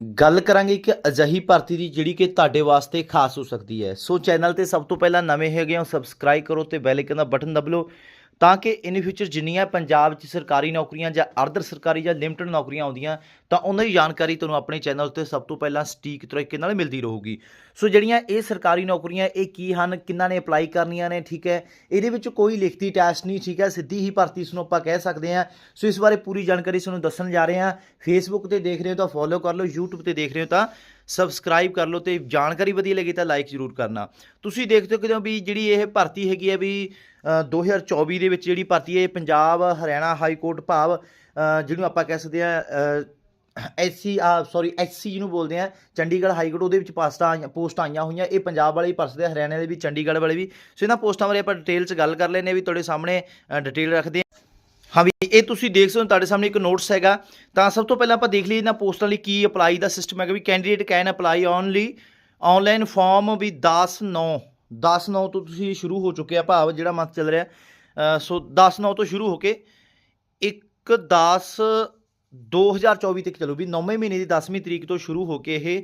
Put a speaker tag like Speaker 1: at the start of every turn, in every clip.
Speaker 1: ਗੱਲ ਕਰਾਂਗੇ ਇੱਕ ਅਜਿਹੀ ਭਰਤੀ ਦੀ ਜਿਹੜੀ ਕਿ ਤੁਹਾਡੇ ਵਾਸਤੇ ਖਾਸ ਹੋ ਸਕਦੀ ਹੈ। ਸੋ ਚੈਨਲ ਤੇ ਸਭ ਤੋਂ ਪਹਿਲਾਂ ਨਵੇਂ ਹੈਗੇ ਹੋ, ਸਬਸਕ੍ਰਾਈਬ ਕਰੋ ਤੇ ਬੈਲ ਆਈਕਨ ਦਾ ਬਟਨ ਦਬ ਲਓ ਤਾਂ ਕਿ ਇਨ ਫਿਊਚਰ ਜਿੰਨੀਆਂ ਪੰਜਾਬ 'ਚ ਸਰਕਾਰੀ ਨੌਕਰੀਆਂ ਜਾਂ ਅਰਧ ਸਰਕਾਰੀ ਜਾਂ ਲਿਮਟਿਡ ਨੌਕਰੀਆਂ ਆਉਂਦੀਆਂ ਤਾਂ ਉਹਨਾਂ ਦੀ ਜਾਣਕਾਰੀ ਤੁਹਾਨੂੰ ਆਪਣੇ ਚੈਨਲ ਉੱਤੇ ਸਭ ਤੋਂ ਪਹਿਲਾਂ ਸਟੀਕ ਤਰੀਕੇ ਨਾਲ ਮਿਲਦੀ ਰਹੂਗੀ। ਸੋ ਜਿਹੜੀਆਂ ਇਹ ਸਰਕਾਰੀ ਨੌਕਰੀਆਂ, ਇਹ ਕੀ ਹਨ, ਕਿੰਨਾਂ ਨੇ ਅਪਲਾਈ ਕਰਨੀਆਂ ਨੇ, ਠੀਕ ਹੈ? ਇਹਦੇ ਵਿੱਚ ਕੋਈ ਲਿਖਤੀ ਟੈਸਟ ਨਹੀਂ, ਠੀਕ ਹੈ? ਸਿੱਧੀ ਹੀ ਭਰਤੀ ਇਸ ਨੂੰ ਆਪਾਂ ਕਹਿ ਸਕਦੇ ਹਾਂ। ਸੋ ਇਸ ਬਾਰੇ ਪੂਰੀ ਜਾਣਕਾਰੀ ਤੁਹਾਨੂੰ ਦੱਸਣ ਜਾ ਰਹੇ ਹਾਂ। ਫੇਸਬੁੱਕ ਤੇ ਦੇਖ ਰਹੇ ਹੋ ਤਾਂ ਫੋਲੋ ਕਰ ਲਓ YouTube ਤੇ ਦੇਖ ਰਹੇ ਹੋ ਤਾਂ ਸਬਸਕ੍ਰਾਈਬ ਕਰ ਲਓ ਤੇ ਜਾਣਕਾਰੀ ਵਧੀਆ ਲੱਗੀ ਤਾਂ ਲਾਈਕ ਜ਼ਰੂਰ ਕਰਨਾ। ਤੁਸੀਂ ਦੇਖ ਸਕਦੇ ਹੋ ਵੀ ਜਿਹੜੀ ਇਹ ਭਰਤੀ ਹੈਗੀ ਹੈ ਵੀ ਅ, 2024 ਦੇ ਵਿੱਚ ਜਿਹੜੀ ਭਰਤੀ ਹੈ ਇਹ ਪੰਜਾਬ ਹਰਿਆਣਾ ਹਾਈ ਕੋਰਟ ਭਾਵ ਜਿਹਨੂੰ ਆਪਾਂ ਕਹਿ ਸਕਦੇ ਹਾਂ ਐਸਸੀ ਆ ਸੌਰੀ ਐਸਸੀ ਜਿਹਨੂੰ ਬੋਲਦੇ ਆ ਚੰਡੀਗੜ੍ਹ ਹਾਈ ਕੋਰਟ ਉਹਦੇ ਵਿੱਚ ਪਾਸਟਾਂ ਆਈਆਂ ਪੋਸਟਾਂ ਆਈਆਂ ਹੋਈਆਂ ਇਹ ਪੰਜਾਬ ਵਾਲੇ ਹੀ ਭਰਸਦੇ ਹਰਿਆਣਾ ਦੇ ਵੀ ਚੰਡੀਗੜ੍ਹ ਵਾਲੇ ਵੀ। ਸੋ ਇਹਨਾਂ ਪੋਸਟਾਂ ਬਾਰੇ ਆਪਾਂ ਡਿਟੇਲ 'ਚ ਗੱਲ ਕਰ ਲੈਨੇ ਵੀ ਤੁਹਾਡੇ ਸਾਹਮਣੇ ਡਿਟੇਲ ਰੱਖਦੇ ਹਾਂ ਵੀ ਇਹ ਤੁਸੀਂ ਦੇਖ ਸਕਦੇ ਹੋ, ਤੁਹਾਡੇ ਸਾਹਮਣੇ ਇੱਕ ਨੋਟਸ ਹੈਗਾ। ਤਾਂ ਸਭ ਤੋਂ ਪਹਿਲਾਂ ਆਪਾਂ ਦੇਖ ਲਈਏ ਇਹਨਾਂ ਪੋਸਟਾਂ ਲਈ ਕੀ ਅਪਲਾਈ ਦਾ ਸਿਸਟਮ ਹੈਗਾ ਵੀ candidate can apply only online form ਵੀ 10 9 10 9 ਤੋਂ ਤੁਸੀਂ ਸ਼ੁਰੂ ਹੋ ਚੁੱਕੇ ਆ ਭਾਵ ਜਿਹੜਾ ਮੰਥ ਚੱਲ ਰਿਹਾ। ਸੋ 10 9 ਤੋਂ ਸ਼ੁਰੂ ਹੋ ਕੇ 1 10 2024 ਤੱਕ ਚਲੋ ਵੀ 9ਵੇਂ ਮਹੀਨੇ ਦੀ 10ਵੀਂ ਤਰੀਕ ਤੋਂ ਸ਼ੁਰੂ ਹੋ ਕੇ ਇਹ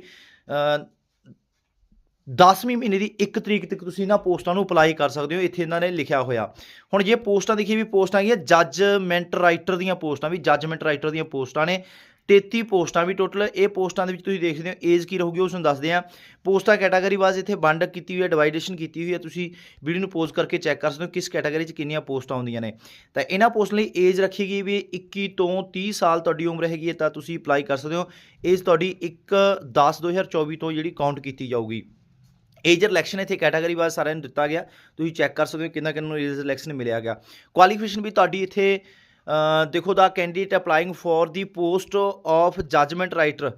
Speaker 1: 10ਵੀਂ ਮਹੀਨੇ ਦੀ 1 ਤਰੀਕ ਤੱਕ ਤੁਸੀਂ ਇਹਨਾਂ ਪੋਸਟਾਂ ਨੂੰ ਅਪਲਾਈ ਕਰ ਸਕਦੇ ਹੋ, ਇੱਥੇ ਇਹਨਾਂ ਨੇ ਲਿਖਿਆ ਹੋਇਆ। ਹੁਣ ਜੇ ਪੋਸਟਾਂ ਦੇਖੀ ਵੀ ਪੋਸਟਾਂ ਹੈਗੀਆਂ ਜੱਜਮੈਂਟ ਰਾਈਟਰ ਦੀਆਂ ਪੋਸਟਾਂ ਵੀ ਜੱਜਮੈਂਟ ਰਾਈਟਰ ਦੀਆਂ ਪੋਸਟਾਂ ਨੇ 33 ਪੋਸਟਾਂ ਵੀ ਟੋਟਲ ਇਹ ਪੋਸਟਾਂ ਦੇ ਵਿੱਚ ਤੁਸੀਂ ਦੇਖਦੇ ਹੋ ਏਜ ਕੀ ਰਹੂਗੀ ਉਸ ਨੂੰ ਦੱਸਦੇ ਆ ਪੋਸਟਾਂ ਕੈਟਾਗਰੀ ਵਾਈਜ਼ ਇੱਥੇ ਵੰਡ ਕੀਤੀ ਹੋਈ ਹੈ ਡਿਵਾਈਡੇਸ਼ਨ ਕੀਤੀ ਹੋਈ ਹੈ, ਤੁਸੀਂ ਵੀਡੀਓ ਨੂੰ ਪੋਜ਼ ਕਰਕੇ ਚੈੱਕ ਕਰ ਸਕਦੇ ਹੋ ਕਿਸ ਕੈਟਾਗਰੀ 'ਚ ਕਿੰਨੀਆਂ ਪੋਸਟਾਂ ਆਉਂਦੀਆਂ ਨੇ। ਤਾਂ ਇਹਨਾਂ ਪੋਸਟ ਲਈ ਏਜ ਰੱਖੀ ਗਈ ਵੀ 21 ਤੋਂ 30 ਸਾਲ ਤੁਹਾਡੀ ਉਮਰ ਹੈਗੀ ਹੈ, ਤਾਂ ਤੁਸੀਂ ਅਪਲਾਈ ਕਰ ਸਕਦੇ ਹੋ। ਏਜ ਤੁਹਾਡੀ 1 10 2024 ਤੋਂ ਜਿਹੜੀ ਕਾਊਂਟ ਕੀਤੀ ਜਾਊਗੀ। ਏਜ ਰਿਲੈਕਸ਼ਨ ਇੱਥੇ ਕੈਟਾਗਰੀ ਵਾਈਜ਼ ਸਾਰਿਆਂ ਨੂੰ ਦਿੱਤਾ ਗਿਆ ਤੁਸੀਂ ਚੈੱਕ ਕਰ ਸਕਦੇ ਹੋ ਕਿੰਨਾ ਕਿੰਨਾ ਨੂੰ ਏਜ ਰਿਲੈਕਸ਼ਨ ਮਿਲਿਆ ਗਿਆ। ਕੁਆਲੀਫਿਕੇਸ਼ਨ ਵੀ ਤੁਹਾਡੀ ਇੱਥੇ ਅ, ਦੇਖੋ ਦਾ candidate applying for the post of judgment writer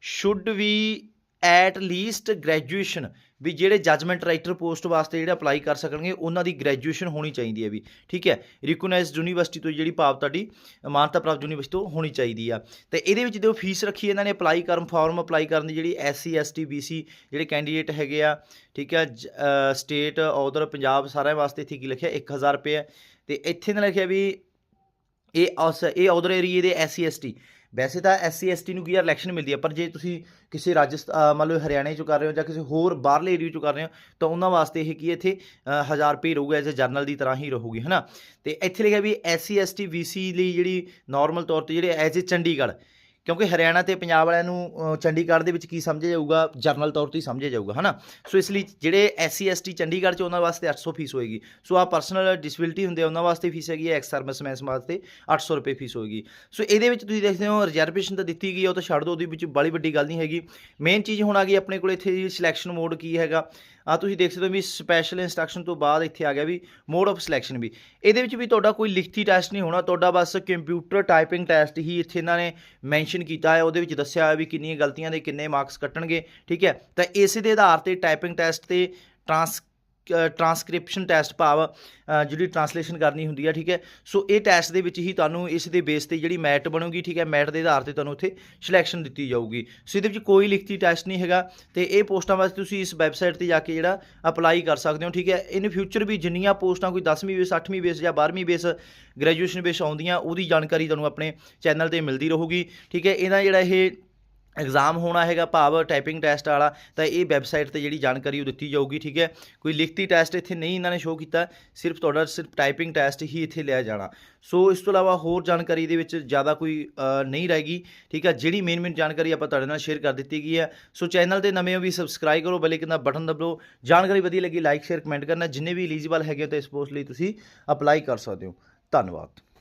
Speaker 1: should be at least graduation ਵੀ ਜਿਹੜੇ ਜੱਜਮੈਂਟ ਰਾਈਟਰ ਪੋਸਟ ਵਾਸਤੇ ਜਿਹੜੇ ਅਪਲਾਈ ਕਰ ਸਕਣਗੇ, ਉਹਨਾਂ ਦੀ ਗ੍ਰੈਜੂਏਸ਼ਨ ਹੋਣੀ ਚਾਹੀਦੀ ਹੈ ਵੀ, ਠੀਕ ਹੈ? ਰਿਕਗਨਾਈਜ਼ਡ ਯੂਨੀਵਰਸਿਟੀ ਤੋਂ ਜਿਹੜੀ ਭਾਵ ਤੁਹਾਡੀ ਮਾਨਤਾ ਪ੍ਰਾਪਤ ਯੂਨੀਵਰਸਿਟੀ ਤੋਂ ਹੋਣੀ ਚਾਹੀਦੀ ਆ। ਤੇ ਇਹਦੇ ਵਿੱਚ ਜਦੋਂ ਫੀਸ ਰੱਖੀ ਇਹਨਾਂ ਨੇ ਅਪਲਾਈ ਕਰਨ ਫਾਰਮ ਅਪਲਾਈ ਕਰਨ ਦੀ ਜਿਹੜੀ ਐਸਸੀ ਐਸਟੀ ਬੀਸੀ ਜਿਹੜੇ ਕੈਂਡੀਡੇਟ ਹੈਗੇ ਆ, ਠੀਕ ਹੈ ਸਟੇਟ ਉਧਰ ਪੰਜਾਬ ਸਾਰਿਆਂ ਵਾਸਤੇ ਇੱਥੇ ਕੀ ਲਿਖਿਆ? 1000 ਰੁਪਏ ਹੈ। ਤੇ ਇੱਥੇ ਨੇ ਲਿਖਿਆ ਵੀ ਇਹ ਉਸ, ਇਹ ਉਧਰ ਏਰੀਏ ਦੇ ਐਸਸੀ ਐਸਟੀ ਵੈਸੇ ਤਾਂ ਐਸਸੀ ਐਸਟੀ ਨੂੰ ਕੀ ਯਾਰ ਇਲੈਕਸ਼ਨ ਮਿਲਦੀ ਹੈ ਪਰ ਜੇ ਤੁਸੀਂ ਕਿਸੇ ਰਾਜਸਥਾਨ ਮੰਨ ਲਓ ਹਰਿਆਣੇ ਚੋਂ ਕਰ ਰਹੇ ਹੋ ਜਾਂ ਕਿਸੇ ਹੋਰ ਬਾਹਰਲੇ ਏਰੀਆ ਚੋਂ ਕਰ ਰਹੇ ਹੋ, ਤਾਂ ਉਹਨਾਂ ਵਾਸਤੇ ਇਹ ਕੀ ਇੱਥੇ 1000 ਰੁਪਏ ਰਹੂਗਾ ਐਜ਼ ਅ ਜਰਨਲ ਦੀ ਤਰ੍ਹਾਂ ਹੀ ਰਹੂਗੀ, ਹਨਾ? ਤੇ ਇੱਥੇ ਲਿਖਿਆ ਵੀ ਐਸਸੀ ਐਸਟੀ ਵੀਸੀ ਲਈ ਜਿਹੜੀ ਨਾਰਮਲ ਤੌਰ ਤੇ ਜਿਹੜੇ ਐਜ਼ ਅ ਚੰਡੀਗੜ੍ਹ ਕਿਉਂਕਿ ਹਰਿਆਣਾ ਤੇ ਪੰਜਾਬ ਵਾਲਿਆਂ ਨੂੰ ਚੰਡੀਗੜ੍ਹ ਦੇ ਵਿੱਚ ਕੀ ਸਮਝਿਆ ਜਾਊਗਾ? ਜਰਨਲ ਤੌਰ ਤੇ ਹੀ ਸਮਝਿਆ ਜਾਊਗਾ, ਹਨਾ? ਸੋ ਇਸ ਲਈ ਜਿਹੜੇ ਐਸਸੀ, ਐਸਟੀ ਚੰਡੀਗੜ੍ਹ ਚ ਉਹਨਾਂ ਵਾਸਤੇ 800 ਫੀਸ ਹੋਏਗੀ। ਸੋ ਆ ਪਰਸਨਲ ਡਿਸੇਬਿਲਿਟੀ ਹੁੰਦੇ ਆ, ਉਹਨਾਂ ਵਾਸਤੇ ਫੀਸ ਹੈਗੀ ਹੈ ਐਕਸ ਸਰਵਿਸਮੈਨ ਵਾਸਤੇ 800 ਰੁਪਏ ਫੀਸ ਹੋਏਗੀ। ਸੋ ਇਹਦੇ ਵਿੱਚ ਤੁਸੀਂ ਦੇਖਦੇ ਹੋ ਰਿਜ਼ਰਵੇਸ਼ਨ ਤਾਂ ਦਿੱਤੀ ਗਈ ਉਹ ਤਾਂ ਛੱਡ ਦਿਓ ਉਹਦੇ ਵਿੱਚ ਬੜੀ ਵੱਡੀ ਗੱਲ ਨਹੀਂ ਹੈਗੀ। ਮੇਨ ਚੀਜ਼ ਹੁਣ ਆ ਗਈ ਆਪਣੇ ਕੋਲ, ਇੱਥੇ ਸਿਲੈਕਸ਼ਨ ਮੋਡ ਕੀ ਹੈਗਾ? ਆ ਤੁਸੀਂ ਦੇਖ ਸਕਦੇ ਹੋ ਵੀ ਸਪੈਸ਼ਲ ਇਨਸਟਰਕਸ਼ਨ ਤੋਂ ਬਾਅਦ ਇੱਥੇ ਆ ਗਿਆ ਵੀ ਮੋਡ ਆਫ ਸਿਲੈਕਸ਼ਨ ਵੀ। ਇਹਦੇ ਵਿੱਚ ਵੀ ਤੁਹਾਡਾ ਕੋਈ ਲਿਖਤੀ ਟੈਸਟ ਨਹੀਂ ਹੋਣਾ, ਤੁਹਾਡਾ ਬਸ ਕੰਪਿਊਟਰ ਟਾਈਪਿੰਗ ਟੈਸਟ ਹੀ ਇੱਥੇ ਇਹਨਾਂ ਨੇ ਮੈਂਸ਼ਨ ਕੀਤਾ ਹੈ। ਉਹਦੇ ਵਿੱਚ ਦੱਸਿਆ ਹੈ ਵੀ ਕਿੰਨੀਆਂ ਗਲਤੀਆਂ ਦੇ ਕਿੰਨੇ ਮਾਰਕਸ ਕੱਟਣਗੇ, ਠੀਕ ਹੈ? ਤਾਂ ਇਸੇ ਦੇ ਆਧਾਰ ਤੇ ਟਾਈਪਿੰਗ ਟੈਸਟ ਤੇ ਟਰਾਂਸ ਟਰਾਂਸਕ੍ਰਿਪਸ਼ਨ ਟੈਸਟ ਭਾਵ ਜਿਹੜੀ ਟਰਾਂਸਲੇਸ਼ਨ ਕਰਨੀ ਹੁੰਦੀ ਹੈ ਠੀਕ ਹੈ? ਸੋ ਇਹ ਟੈਸਟ ਦੇ ਵਿੱਚ ਹੀ ਤੁਹਾਨੂੰ ਇਸ ਦੇ ਬੇਸ ਤੇ ਜਿਹੜੀ ਮੈਟ ਬਣੂਗੀ, ਠੀਕ ਹੈ? ਮੈਟ ਦੇ ਆਧਾਰ ਤੇ ਤੁਹਾਨੂੰ ਉੱਥੇ ਸਿਲੈਕਸ਼ਨ ਦਿੱਤੀ ਜਾਊਗੀ। ਸੋ ਇਹਦੇ ਵਿੱਚ ਕੋਈ ਲਿਖਤੀ ਟੈਸਟ ਨਹੀਂ ਹੈਗਾ ਤੇ ਇਹ ਪੋਸਟਾਂ ਵਾਸਤੇ ਤੁਸੀਂ ਇਸ ਵੈਬਸਾਈਟ ਤੇ ਜਾ ਕੇ ਜਿਹੜਾ ਅਪਲਾਈ ਕਰ ਸਕਦੇ ਹੋ, ਠੀਕ ਹੈ? ਇਨ ਫਿਊਚਰ ਵੀ ਜਿੰਨੀਆਂ ਪੋਸਟਾਂ ਕੋਈ 10ਵੀਂ ਬੇਸ 8ਵੀਂ ਬੇਸ ਜਾਂ 12ਵੀਂ ਬੇਸ ਗ੍ਰੈਜੂਏਸ਼ਨ ਬੇਸ ਆਉਂਦੀਆਂ, ਉਹਦੀ ਜਾਣਕਾਰੀ ਤੁਹਾਨੂੰ ਆਪਣੇ ਚੈਨਲ ਤੇ ਮਿਲਦੀ ਰਹੂਗੀ, ਠੀਕ ਹੈ? ਇਹਦਾ ਜਿਹੜਾ ਇਹ ਐਗਜ਼ਾਮ ਹੋਣਾ ਹੈਗਾ ਭਾਵ ਟਾਈਪਿੰਗ ਟੈਸਟ ਵਾਲਾ ਤਾਂ ਇਹ ਵੈਬਸਾਈਟ ਤੇ ਜਿਹੜੀ ਜਾਣਕਾਰੀ ਉਹ ਦਿੱਤੀ ਜਾਊਗੀ ਠੀਕ ਹੈ? ਕੋਈ ਲਿਖਤੀ ਟੈਸਟ ਇੱਥੇ ਨਹੀਂ ਇਹਨਾਂ ਨੇ ਸ਼ੋਅ ਕੀਤਾ ਸਿਰਫ ਤੁਹਾਡਾ ਸਿਰਫ ਟਾਈਪਿੰਗ ਟੈਸਟ ਹੀ ਇੱਥੇ ਲਿਆ ਜਾਣਾ। ਸੋ ਇਸ ਤੋਂ ਇਲਾਵਾ ਹੋਰ ਜਾਣਕਾਰੀ ਦੇ ਵਿੱਚ ਜ਼ਿਆਦਾ ਕੋਈ ਅ, ਨਹੀਂ ਰਹੇਗੀ ਠੀਕ ਹੈ? ਜਿਹੜੀ ਮੇਨ ਮੇਨ ਜਾਣਕਾਰੀ ਆਪਾਂ ਤੁਹਾਡੇ ਨਾਲ ਸ਼ੇਅਰ ਕਰ ਦਿੱਤੀ ਗਈ ਹੈ ਸੋ ਚੈਨਲ ਤੇ ਨਵੇਂ ਹੋ ਵੀ ਸਬਸਕ੍ਰਾਈਬ ਕਰੋ ਬੈਲ ਕਿੰਨਾ ਬਟਨ ਦਬਾਓ ਜਾਣਕਾਰੀ ਵਧੀਆ ਲੱਗੀ ਲਾਈਕ ਸ਼ੇਅਰ ਕਮੈਂਟ ਕਰਨਾ ਜਿੰਨੇ ਵੀ ਐਲੀਜੀਬਲ ਹੈਗੇ ਤਾਂ ਇਸ ਪੋਸਟ ਲਈ ਤੁਸੀਂ ਅਪਲਾਈ ਕਰ ਸਕਦੇ ਹੋ। ਧੰਨਵਾਦ।